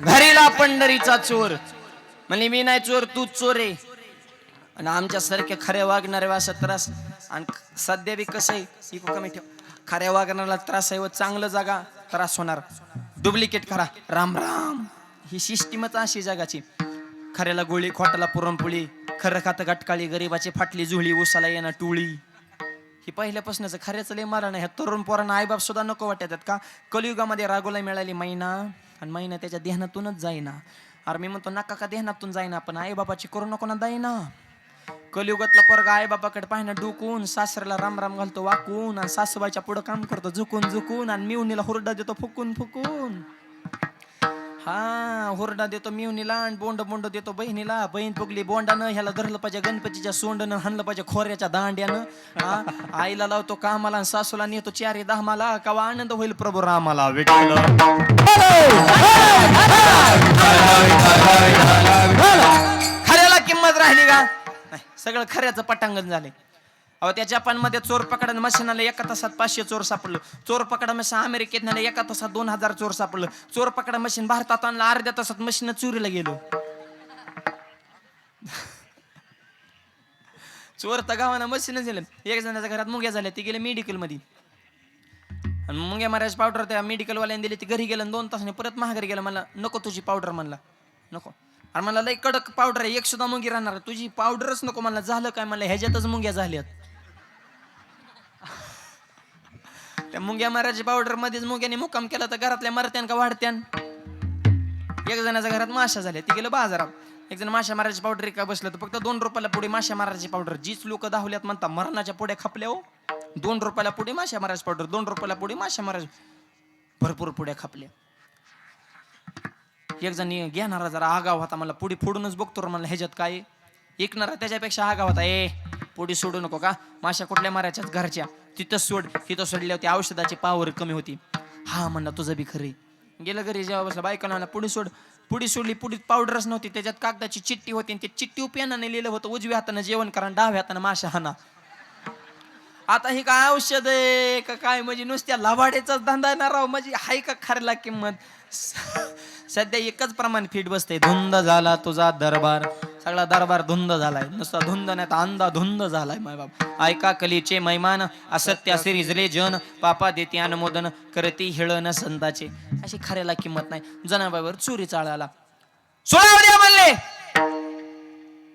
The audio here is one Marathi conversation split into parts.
घरीला पंढरीचा चोर. म्हणजे मी नाही चोर तू चोर आहे. आणि आमच्या सारखे खरे वागणारे असा त्रास. आणि सध्या बी कसं आहे कमी ठेव. खऱ्या वागणाऱ्याला त्रास आहे व चांगलं जागा त्रास होणार. डुप्लिकेट खरा राम राम. ही सिस्टीमच अशी जगाची. खऱ्याला गोळी खोटाला पुरणपोळी खरं खातं गटकाळी गरीबाची फाटली जुळी उसाला येणं टुळी. ही पहिल्यापासूनच खऱ्याचं लय मारा नाही ह्या तरुण पोरांना आईबाप सुद्धा नको वाटतात का? कलियुगामध्ये रागोला मिळाली मैना. आणि मैना त्याच्या देहनातूनच जाईना. अरे मी म्हणतो नका का देहनातून जाईना पण आईबापाची करू नको ना जाईना. कलियुगातला पोरगा आईबापाकडे पाहिणं डुकून सासऱ्याला राम राम घालतो वाकून. आणि सासूबाईच्या पुढं काम करतो झुकून झुकून. आणि मिवणीला हुरडा देतो फुकून फुकून. हा हुरडा देतो मिवणीला आणि बोंड बोंड देतो बहिणीला. बहीण फुगली बोंडानं ह्याला धरलं पाहिजे गणपतीच्या सोंडनं हाणलं पाहिजे खोऱ्याच्या दांड्यानं. हा आईला लावतो कामाला आणि सासूला नेतो चारी दहामाला कवा आनंद होईल प्रभू रामाला विठ्ठल. सगळं खऱ्याचं पटांगण झाले. अहो त्या जपानमध्ये चोर पकडा मशीनाला एका तासात पाचशे चोर सापडलं. चोर पकडा मशीन अमेरिकेत नाही एका तासात दोन हजार चोर सापडलं. चोर पकडा मशीन भारतात आणलं अर्ध्या तासात मशीन चोरीला गेलो. चोर तर गावानं मशीनच गेलं एक जणाच्या घरात मुंग्या झाल्या ती गेले मेडिकलमध्ये. आणि मुंग्या मारायची पावडर त्या मेडिकलवाल्याने दिली ती घरी गेलं दोन तासाने परत महागारी गेलं मला नको तुझी पावडर म्हणला. नको. आणि मला लई कडक पावडर आहे एक सुद्धा मुंगी राहणार तुझी पावडरच नको मला झालं काय मला? ह्याच्यातच मुंग्या झाल्यात. त्या मुंग्या मारायची पावडर मध्येच मुंग्याने मुक्काम केला तर घरातल्या मरत्यान का वाढत्यान? एक जणाच्या घरात माशा झाल्या ती गेलं बाजारात. एक जण माशा मारायची पावडर का बसलं तर फक्त दोन रुपयाला पुढे माशा मारायची पावडर. जीच लोक दाखवल्यात म्हणता मरणाच्या पुढे खपल्या हो. दोन रुपयाला पुढे माशा मारायची पावडर दोन रुपयाला पुढे माशा मारायची भरपूर पुढे खपल्या. एक जण घेणारा जरा आगाव होता मला पुढे फोडूनच बघतो मला ह्याच्यात काय. ऐकणारा त्याच्यापेक्षा आगाव होता. ए पुढे सोडू नको का? माशा कुठल्या मारायच्याच घरच्या? तिथं सोड तिथं सोडल्या होती औषधाची पावर कमी होती. हा म्हणला तुझं बी खरे गेलं घरी जेव्हा बसला बायकाला म्हणला पुढे सोड. पुढे सोडली पुढे पावडरच नव्हती. त्याच्यात कागदाची चिठ्ठी होती आणि ते चिठ्ठी पेनाने लिहिलं होतं उजव्या हातानं जेवण करा डाव्या हातानं माशा हाना आता हे काय औषध आहे? का काय? म्हणजे नुसत्या लवाड्याचाच धंदा येणार राव? म्हणजे हाय का खरला किंमत? सध्या एकच प्रमाण फिट बसते धुंद झाला तुझा दरबार. सगळा दरबार धुंद झालाय. नुसता धुंद नाही तर अंधा धुंद झालाय माय बाप. ऐका कलीचे मैमान असत्या सिरिजले जन पापा देते अनुमोदन करती हिळन संताचे. अशी खऱ्याला किंमत नाही. जनाबाईवर चोरी चाळाला सोळा म्हणले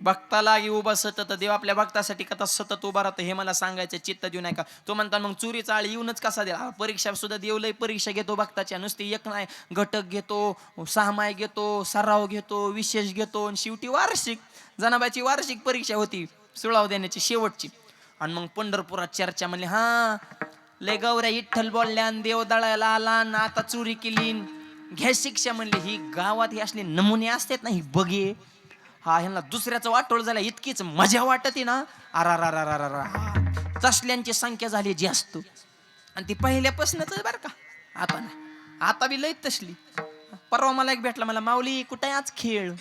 भक्ताला उभा सतत देव आपल्या भक्तासाठी कथा सतत उभा राहतो हे मला सांगायचं चित्त देऊ नये का तो म्हणता मग चोरीचा चाळ येऊनच कसा दिला हा, परीक्षा सुद्धा देव लय परीक्षा घेतो भक्ताच्या. नुसती एक नाही घटक घेतो सहामाय घेतो सराव घेतो विशेष घेतो आणि शेवटी वार्षिक जनाबाची वार्षिक परीक्षा होती सुळाव देण्याची शेवटची. आणि मग पंढरपुरात चर्चा म्हणली हा लय गौऱ्या इठ्ठल बोलल्या देव दळायला आला ना आता चोरी केली घ्या शिक्षा म्हणली ही गावात ही असले नमुने असतात ना ही बघे. हा ह्यांना दुसऱ्याचं वाटोळ झालं इतकीच मजा वाटते ना. अरा रा रा रा रा रा तसल्यांची संख्या झाली जास्त आणि ती पहिल्यापासूनच बरं का. आता नाही. आता बी लय तसली. परवा मला एक भेटला मला माऊली कुठे आज खेळ?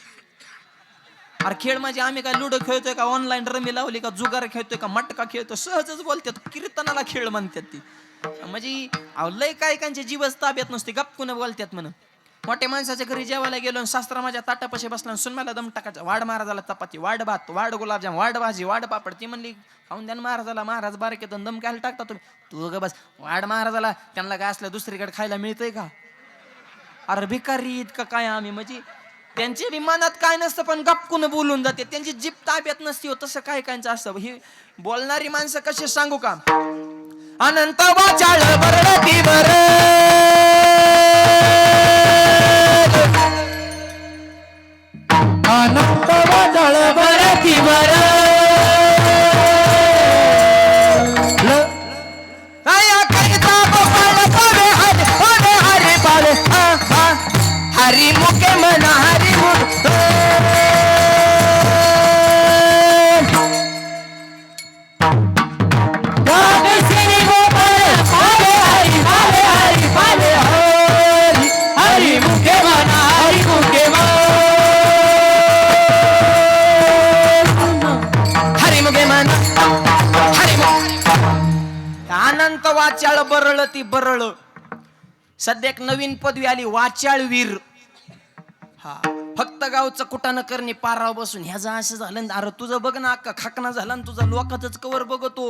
अरे खेळ म्हणजे आम्ही काय लुडो खेळतोय का ऑनलाईन रमी लावली का जुगार खेळतोय का मटका खेळतोय? सहजच बोलतात कीर्तनाला खेळ म्हणतात ती. म्हणजे अहो, लय काय कांचे जीवच ताब्यात नसते गपकून बोलतात म्हण मोठ्या माणसाच्या घरी जेवायला गेलो आणि शास्त्र माझ्या ताटापाशी बसला आणि सुनम्याला दम टाकायचा. वाढ महाराजाला चपाती वाड भात वाड गुलाबजाम वाड भाजी वाड पापड. ती म्हणली खाऊन द्या महाराजाला महाराज बारके येतो दम घ्यायला टाकता तुम्ही. तू ग बस वाड महाराजाला त्यांना काय असलं दुसरीकडे खायला मिळतंय का? अरे भिकारी इतकं काय आम्ही म्हणजे त्यांच्या बी मनात काय नसतं पण गपकून बोलून जाते. त्यांची जीप ताब्यात नसती हो तसं काय कायचं असतं? ही बोलणारी माणसं कशी सांगू का? अनंत वाचाळ बरडती बर फक्त वाचाळ बरळ ती बरळ. सध्या एक नवीन पदवी आली वाचाळ वीर. हा फक्त गावचं कुटानं करणे पाराव बसून. ह्याचं असं झालं अरे तुझं बघ ना अक्का खाकना झाला तुझा लोकातच कवर बघतो.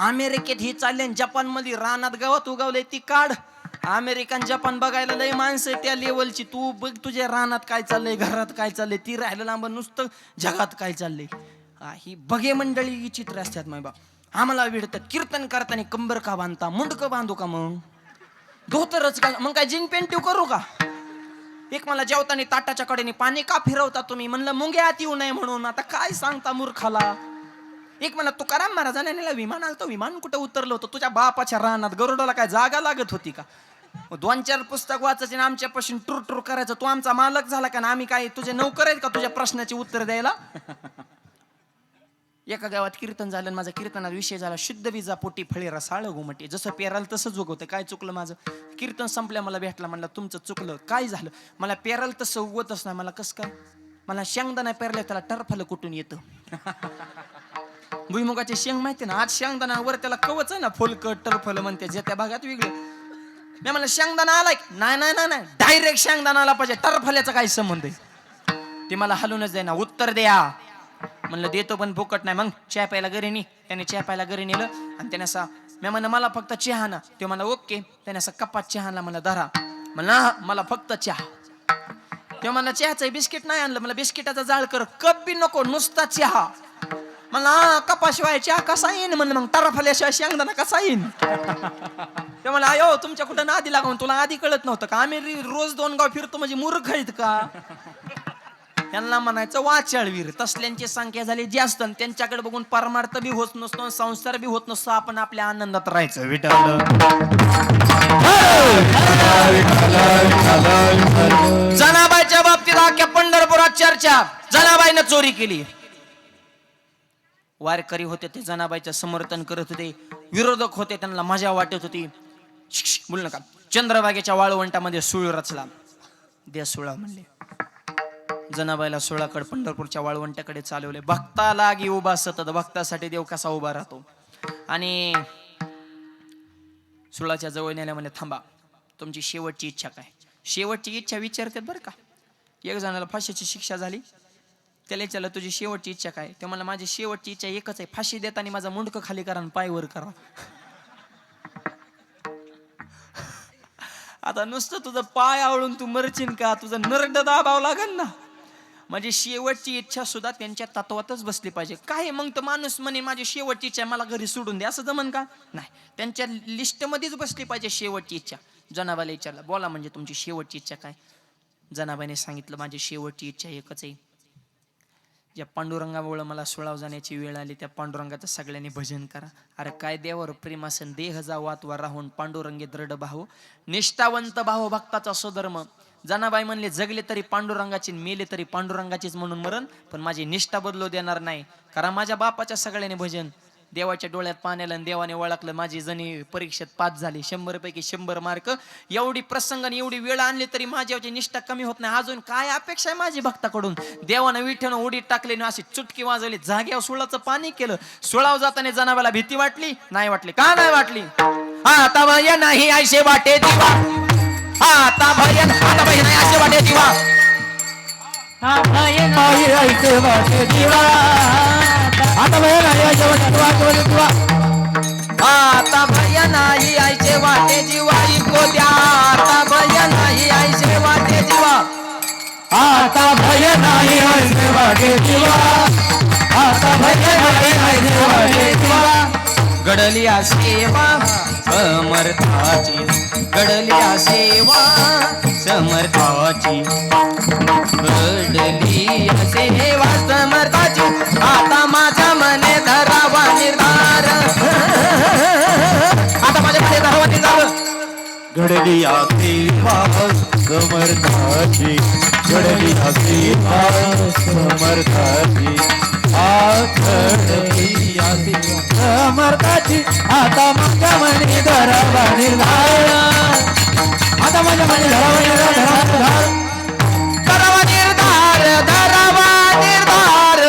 अमेरिकेत ही चालले जपानमध्ये रानात गावात उगवलंय ती काढ. अमेरिकन जपान बघायला लय माणसं त्या लेवलची तू बघ तुझ्या रानात काय चाललंय घरात काय चाललंय ती राहिलं लांब नुसतं जगात काय चाललंय. ही बघे मंडळी ही चित्र असतात माय बाप आम्हाला विडतात कीर्तन करताना कंबर का बांधता मुंडकं बांधू का मग? धोतरच का मग काय जिंग पेंटिव करू का? एक मला जेवताना ताटाच्या कडेने पाणी का फिरवता तुम्ही? म्हणलं मुंग्यात येऊ नये म्हणून. आता काय सांगता मूर्खाला? एक मला तुकाराम महाराजांना विमान आलं तर विमान कुठं उतरलं होतं? तुझ्या बापाच्या रानात गरुडाला काय जागा लागत होती का? मग दोन चार पुस्तक वाचायचे आणि आमच्यापासून टूर टूर करायचं. तू आमचा मालक झाला का? ना आम्ही काय तुझे नोकर आहेत का तुझ्या प्रश्नाची उत्तर द्यायला? एका गावात कीर्तन झालं आणि माझा कीर्तनात विषय झाला. शुद्ध विजा पोटी फळे रसाळ घुमटे. जसं पेराल तसं जोगवतं काय चुकलं माझं? कीर्तन संपल्या मला भेटला म्हणलं तुमचं चुकलं. काय झालं? मला पेराल तसं उगवतच नाही. मला कसं काय? मला शेंगदाणा पेरले त्याला टरफालं कुठून येतं? भुईमुगाचे शेंग माहिती ना? आज शेंगदाणा वर त्याला कवच आहे ना? फुलकट टरफल म्हणते. जे त्या भागात वेगळं. मी म्हणलं शेंगदाणा आलाय नाही नाही नाही नाही. डायरेक्ट शेंगदाणा आला पाहिजे. टरफल्याचा काय संबंध आहे. ते मला हलूनच द्या ना उत्तर द्या. म्हणलं देतो पण फुकट नाही. मग चहा प्यायला घरी नी. त्याने चहा प्यायला घरी नेलं आणि त्याने असा मी म्हणलं मला फक्त चहा ना ते म्हणलं ओके. त्याने असा कपात चहाला मला धरा. म्हणलं मला फक्त चहा. ते म्हणलं चहाचं बिस्किट नाही आणलं. मला बिस्किटाचा जाळ कर. कप बी नको नुसता चहा. मला "हा, कपाशिवाय चहा कसा येईन? म्हणलं मग टरफल्याशिवाय शेंगदाणा कसा येईन? ते म्हणलं अयो तुमच्या कुठं आधी लागून तुला आधी कळत नव्हतं का? आम्ही रोज दोन गाव फिरतो म्हणजे मूर्ख आहेत का? त्यांना म्हणायचं वाचाळवीर तसल्यांची संख्या झाली जास्त आणि त्यांच्याकडे बघून परमार्थ बी होत नसतो संसार बी होत नसतो आपण आपल्या आनंदात राहायचं विठल जनाबाईच्या बाबतीत अख्ख्या पंढरपुरात चर्चा. जनाबाईनं चोरी केली. वारकरी होते ते जनाबाईचं समर्थन करत होते. विरोधक होते त्यांना मजा वाटत होती. बोल नका. चंद्रभागेच्या वाळवंटामध्ये सुळ रचला. दे सुळा म्हणले. जनाबाईला सोळाकड पंढरपूरच्या वाळवंटाकडे चालवले. भक्ता लागी उभा सतत भक्तासाठी देव कसा उभा राहतो? आणि सुळाच्या जवळ नेल्या म्हणजे थांबा तुमची शेवटची इच्छा काय? शेवटची इच्छा विचारतात बरं का. एक जणाला फाशीची शिक्षा झाली. त्याला विचारलं तुझी शेवटची इच्छा काय? ते मला माझी शेवटची इच्छा एकच आहे. फाशी देताना माझा मुंडकं खाली करा आणि पाय वर करा. आता नुसतं तुझं पाय आवळून तू मरचिन का? तुझं नरड दाबावं लागेल ना. माझी शेवटची इच्छा सुद्धा त्यांच्या तत्वातच बसली पाहिजे. काय मग तर माणूस म्हणे माझी शेवटची इच्छा मला घरी सोडून दे. असं जमन का? नाही. त्यांच्या लिस्टमध्येच बसली पाहिजे शेवटची इच्छा. जनाबाला विचारला बोला म्हणजे तुमची शेवटची इच्छा काय? जनाबाने सांगितलं माझी शेवटची इच्छा एकच आहे. ज्या पांडुरंगामुळं मला सोळाव जाण्याची वेळ आली त्या पांडुरंगाचं सगळ्यांनी भजन करा. अरे काय देवर प्रेमासन देह जावातवा राहून पांडुरंगे दृढ भाव निष्ठावंत भाव भक्ताचा स्वधर्म. जनाबाई म्हणले जगले तरी पांडुरंगाची मेले तरी पांडुरंगाचीच म्हणून मरण पण माझी निष्ठा बदलू देणार नाही. कारण माझ्या बापाच्या सगळ्याने भजन देवाच्या डोळ्यात पाण्याला आणि देवाने ओळखलं माझी जणी परीक्षेत पास झाली. शंभर पैकी शंभर मार्क. एवढी प्रसंग आणि एवढी वेळ आणली तरी माझ्यावरची निष्ठा कमी होत नाही. अजून काय अपेक्षा आहे माझी भक्ताकडून? देवानं विठ्ठनं उडीत टाकली आणि अशी चुटकी वाजवली. जाग्यावर सुळाचं पाणी केलं. सुळाव जाताना जनाबाला भीती वाटली? नाही वाटली. का नाही वाटली? आता नाही ऐशे वाटे दिवा. आता भय आता भय नाही असे वाटे दिवा नाही ऐसे वाटे दिवा आता भय नाही वाटे आता भय नाही आईचे वाटे जीवा इको द्या. आता भय नाही आईचे वाटे जीवा. आता भय नाही ऐसे वाटे दिवा घडली सेवा समर्थाची. घडली सेवा समर्थाची. घडली सेवा समर्थाची. आता माझ्या मने धरावा निर्धार. आता माझ्या मने धरावा निर्धार. घडली सेवा समर्थाची. घडली सेवा समर्थाची. घडली समर्थाची आता माझ्या मनी धरावा निर्धार आता माझ्या मनी धरावा निर्धार धरावा निर्धार धरावा निर्धार धरावा निर्धार.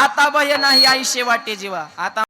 आता भय नाही आयुष्य वाटे जीवा. आता